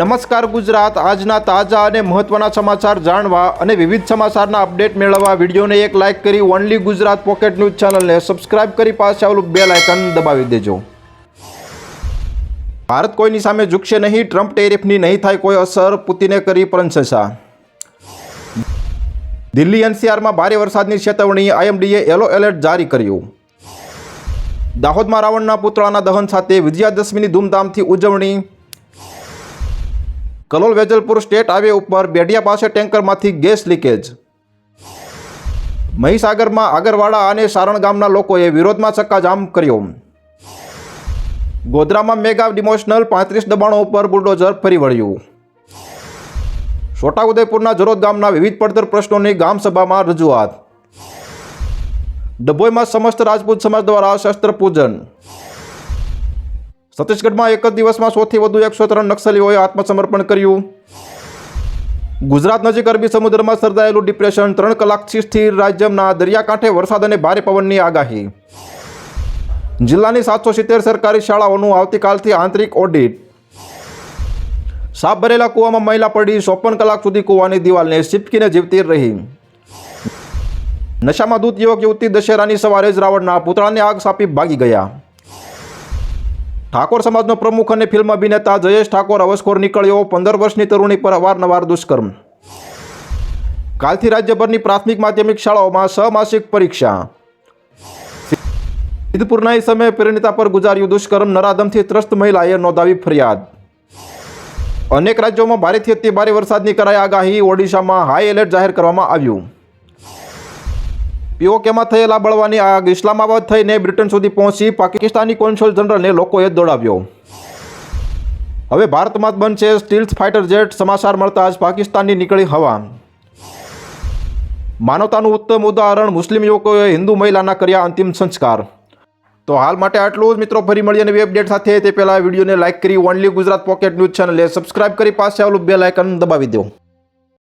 નમસ્કાર ગુજરાત. આજના તાજા અને મહત્વના સમાચાર જાણવા અને વિવિધ સમાચારના અપડેટ મેળવવા વિડીયોને એક લાઇક કરી ઓનલી ગુજરાત પોકેટ ન્યૂઝ ચેનલને સબસ્ક્રાઇબ કરી પાસે આવેલું બેલ આઇકન દબાવી દેજો. ભારત કોઈની સામે ઝૂકશે નહીં ટ્રમ્પ ટેરિફની નહીં થાય કોઈ અસર, પુતિને કરી પ્રંશસા. દિલ્હી એનસીઆરમાં ભારે વરસાદની ચેતવણી આઈએમડીએ યલો એલર્ટ જારી કર્યું. દાહોદમાં રાવણના પુતળાના દહન સાથે વિજયાદશમીની ધૂમધામથી ઉજવણી કલોલ વેજલપુર સ્ટેટ હાઈવે ઉપર બેડિયા પાસે ટેન્કરમાંથી ગેસ લીકેજ. મહીસાગરમાં આગરવાડા અને સારણ ગામના લોકોએ વિરોધમાં ચક્કાજામ કર્યો. ગોધરામાં મેગા ડિમોશનલ પાંત્રીસ દબાણો ઉપર બુલડોઝર ફરી વળ્યું. છોટાઉદેપુરના જરોદ ગામના વિવિધ પડતર પ્રશ્નોની ગામ સભામાં રજૂઆત. ડભોઈમાં સમસ્ત રાજપૂત સમાજ દ્વારા શસ્ત્ર પૂજન. છત્તીસગઢમાં એક જ દિવસમાં સૌથી વધુ એકસો ત્રણ નક્સલીઓએ આત્મસમર્પણ કર્યું. ગુજરાત નજીક અરબી સમુદ્રમાં સર્જાયેલું ડિપ્રેશન ત્રણ કલાકથી સ્થિર રાજ્યના દરિયાકાંઠે વરસાદ અને ભારે પવનની આગાહી. જિલ્લાની સાતસો સિત્તેર સરકારી શાળાઓનું આવતીકાલથી આંતરિક ઓડિટ. સાપ ભરેલા કૂવામાં મહિલા પડી ચોપન કલાક સુધી કૂવાની દિવાલને સિપકીને જીવતી રહી. નશામાં દૂત યુવક યુવતી દશેરાની સવારે જ રાવણના પુતળાને આગ સાપી ભાગી ગયા. ઠાકોર સમાજનો પ્રમુખ અને ફિલ્મ અભિનેતા જયેશ ઠાકોર અવસ્કોર નીકળ્યો પંદર વર્ષની તરુણી પર અવારનવાર દુષ્કર્મ. કાલથી રાજ્યભરની પ્રાથમિક માધ્યમિક શાળાઓમાં સહમાસિક પરીક્ષા. સિદ્ધપુરના સમયે પરિણીતા પર ગુજાર્યું દુષ્કર્મ, નરાધમથી ત્રસ્ત મહિલાએ નોંધાવી ફરિયાદ. અનેક રાજ્યોમાં ભારેથી અતિ ભારે વરસાદની કરાઈ આગાહી, ઓડિશામાં હાઈ એલર્ટ જાહેર કરવામાં આવ્યું. પીઓકેમાં થયેલા બળવાની આગ ઇસ્લામાબાદ થઈને બ્રિટન સુધી પહોંચી પાકિસ્તાની કોન્સ્યુલ જનરલને લોકોએ દોડાવ્યો. હવે ભારતમાં જ બનશે સ્ટીલ્સ ફાઇટર જેટ, સમાચાર મળતા જ પાકિસ્તાનની નીકળી હવા. માનવતાનું ઉત્તમ ઉદાહરણ મુસ્લિમ યુવકોએ હિન્દુ મહિલાના કર્યા અંતિમ સંસ્કાર. તો હાલ માટે આટલું જ મિત્રો, ફરી મળીએ નવી અપડેટ સાથે. તે પહેલાં વિડીયોને લાઇક કરી ઓનલી ગુજરાત પોકેટ ન્યૂઝ ચેનલે સબસ્ક્રાઇબ કરી, પાસે આવેલું બેલ આઇકન દબાવી દો.